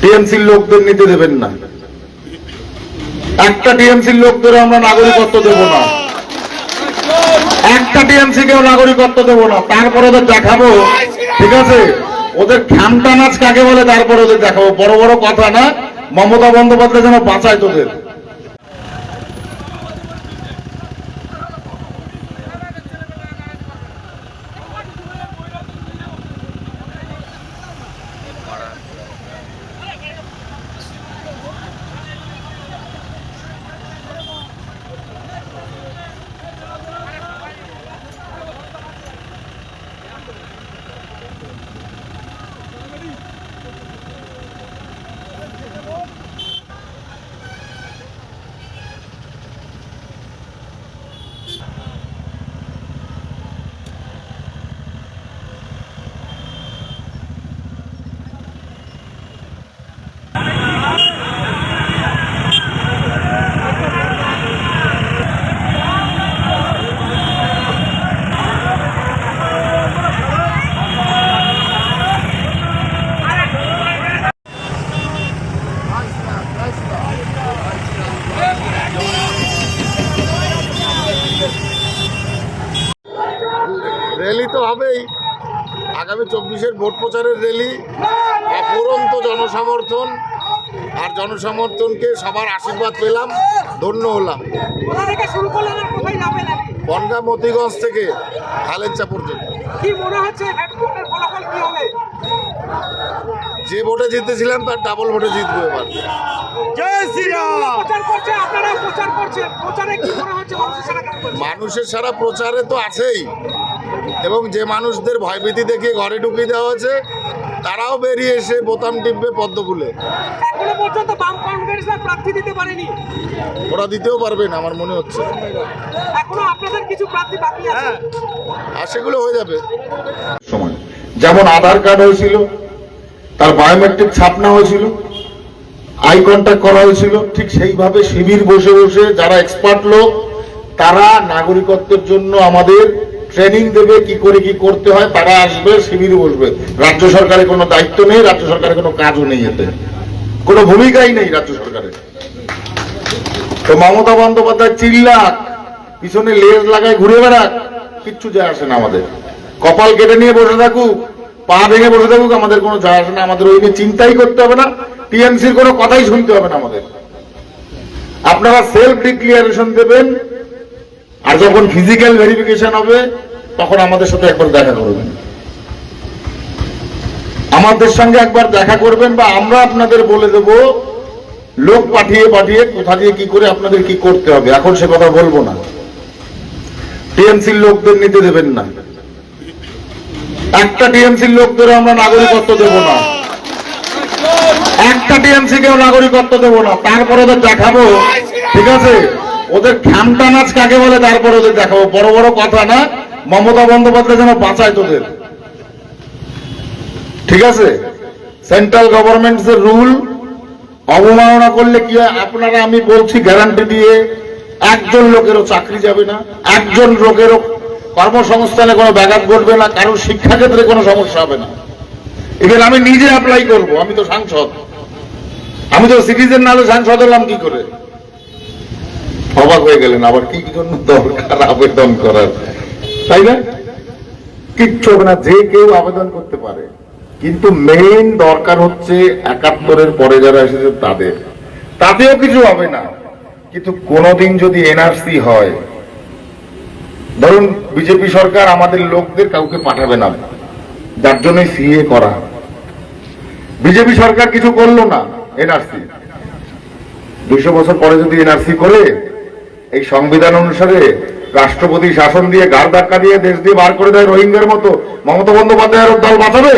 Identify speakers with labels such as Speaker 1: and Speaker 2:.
Speaker 1: টিএমসির লোকদের নিতে দেবেন না। একটা টিএমসির লোকদের আমরা নাগরিকত্ব দেব না। একটা টিএমসি কেউ নাগরিকত্ব দেবো না। তারপর ওদের দেখাবো। ঠিক আছে? ওদের খ্যামটা নাচ কাকে বলে তারপরে ওদের দেখাবো। বড় বড় কথা না? মমতা বন্দ্যোপাধ্যায় যেন বাঁচায় তোদের র্যালি তো হবেই আগামী চব্বিশের ভোট প্রচারের র্যালি অফুরন্ত জনসমর্থন। আর জনসমর্থনকে সবার আশীর্বাদ পেলাম ধন্য হলাম? বনগা মতিগঞ্জ থেকে হালেঞ্চা পর্যন্ত।
Speaker 2: কি মনে হচ্ছে ভোটের ফলাফল কি হবে?
Speaker 1: যে ভোটে জিতেছিলাম তার ডাবল ভোটে জিতবো এবার।
Speaker 2: প্রচার করছে আপনারা প্রচার করছেন। প্রচারে কি মনে হচ্ছে মানুষের সারা কাজ করছে
Speaker 1: মানুষের সারা প্রচারে তো আছেই। এবং যে মানুষদের ভয়ভীতি দেখে ঘরে ঢুকিয়ে দেওয়া হয়েছে তারাও বেরিয়ে এসে বোতাম টিপবে পদ্ম ফুলে।
Speaker 2: এখনও পর্যন্ত বাম কংগ্রেসরা প্রার্থী দিতে পারেনি।
Speaker 1: ওরা দিতেও পারবে না আমার মনে হচ্ছে।
Speaker 2: এখনও আপনাদের কিছু প্রার্থী বাকি আছে?
Speaker 1: আর সেগুলো হয়ে যাবে। সময়। যেমন আধার কার্ড হয়েছিল তার বায়োমেট্রিক ছাপনা হয়েছিল আই কন্ট্যাক্ট করা হয়েছিল ঠিক সেইভাবে শিবির বসে বসে যারা এক্সপার্ট লোক তারা নাগরিকত্বের জন্য আমাদের ট্রেনিং দেবে, কি করে কি করতে হয়, তারা আসবে, শিবিরে বসবে। রাজ্য সরকারের কোনো দায়িত্ব নেই, রাজ্য সরকারের কোনো কাজও নেই এতে। কোনো ভূমিকাই নেই রাজ্য সরকারের। তো মমতা বন্দ্যোপাধ্যায় চিল্লাক, পিছনে লেজ লাগায় ঘুরে বেড়াক, কিচ্ছু যায় আসে না আমাদের। কপাল কেটে নিয়ে বসে থাকুক, পা ভেঙে বসে থাকুক, আমাদের কোনো যায় আসে না, আমাদের ওই নিয়ে চিন্তাই করতে হবে না, টিএমসির কোনো কথাই শুনতে হবে না আমাদের। আপনারা সেলফ ডিক্লিয়ারেশন দেবেন আর যখন ফিজিক্যাল ভেরিফিকেশন হবে, তখন আমাদের সাথে একবার দেখা করবেন। আমাদের সঙ্গে একবার দেখা করবেন বা আমরা আপনাদের বলে দেব, লোক পাঠিয়ে পাঠিয়ে কোথা দিয়ে কি করে আপনাদের কি করতে হবে। এখন সে কথা বলব না। টিএমসির লোকদের নিতে দেবেন না। একটা টিএমসির লোকদের আমরা নাগরিকত্ব দেব না। একটা টিএমসি কেও নাগরিকত্ব দেব না। তারপর ওদের দেখাবো, ঠিক আছে? ওদের খ্যামটা নাচ কাকে বলে তারপর ওদের দেখাবো। বড় বড় কথা না, মমতা বন্দ্যোপাধ্যায় যেন বাঁচায় তোদের। ঠিক আছে? সেন্ট্রাল গভর্নমেন্টের রুল অবমাননা করলে কি হয়? আপনারা আমি বলছি গ্যারান্টি দিয়ে একজন লোকেরও চাকরি যাবে না, একজন লোকেরও কর্মসংস্থানে কোনো ব্যাঘাত ঘটবে না, কারোর শিক্ষাক্ষেত্রে কোনো সমস্যা হবে না। এবার আমি নিজে অ্যাপ্লাই করব, আমি তো সাংসদ। আমি তো সিটিজেন না হলে সাংসদ হলাম কি করে? অবাক হয়ে গেলেন, আবার কি জন্য দরকার আবেদন করার? তাই না? কিচ্ছু হবে না, যে কেউ আবেদন করতে পারে। কিন্তু মেইন দরকার হচ্ছে একাত্তরের পরে যারা এসেছে তাদের। তাতেও কিছু হবে না। কিন্তু কোনোদিন যদি এনআরসি হয়, ধরুন বিজেপি সরকার আমাদের লোকদের কাউকে পাঠাবে না, যার জন্যই সিএ করা। বিজেপি সরকার কিছু করল না এনআরসি দুইশো বছর পরে যদি এনআরসি করে এই সংবিধান অনুসারে রাষ্ট্রপতি শাসন দিয়ে গাল ধাক্কা দিয়ে দেশ দিয়ে বার করে দেয় রোহিঙ্গার মতো। মমতা বন্দ্যোপাধ্যায়ের দল বাঁচাবে?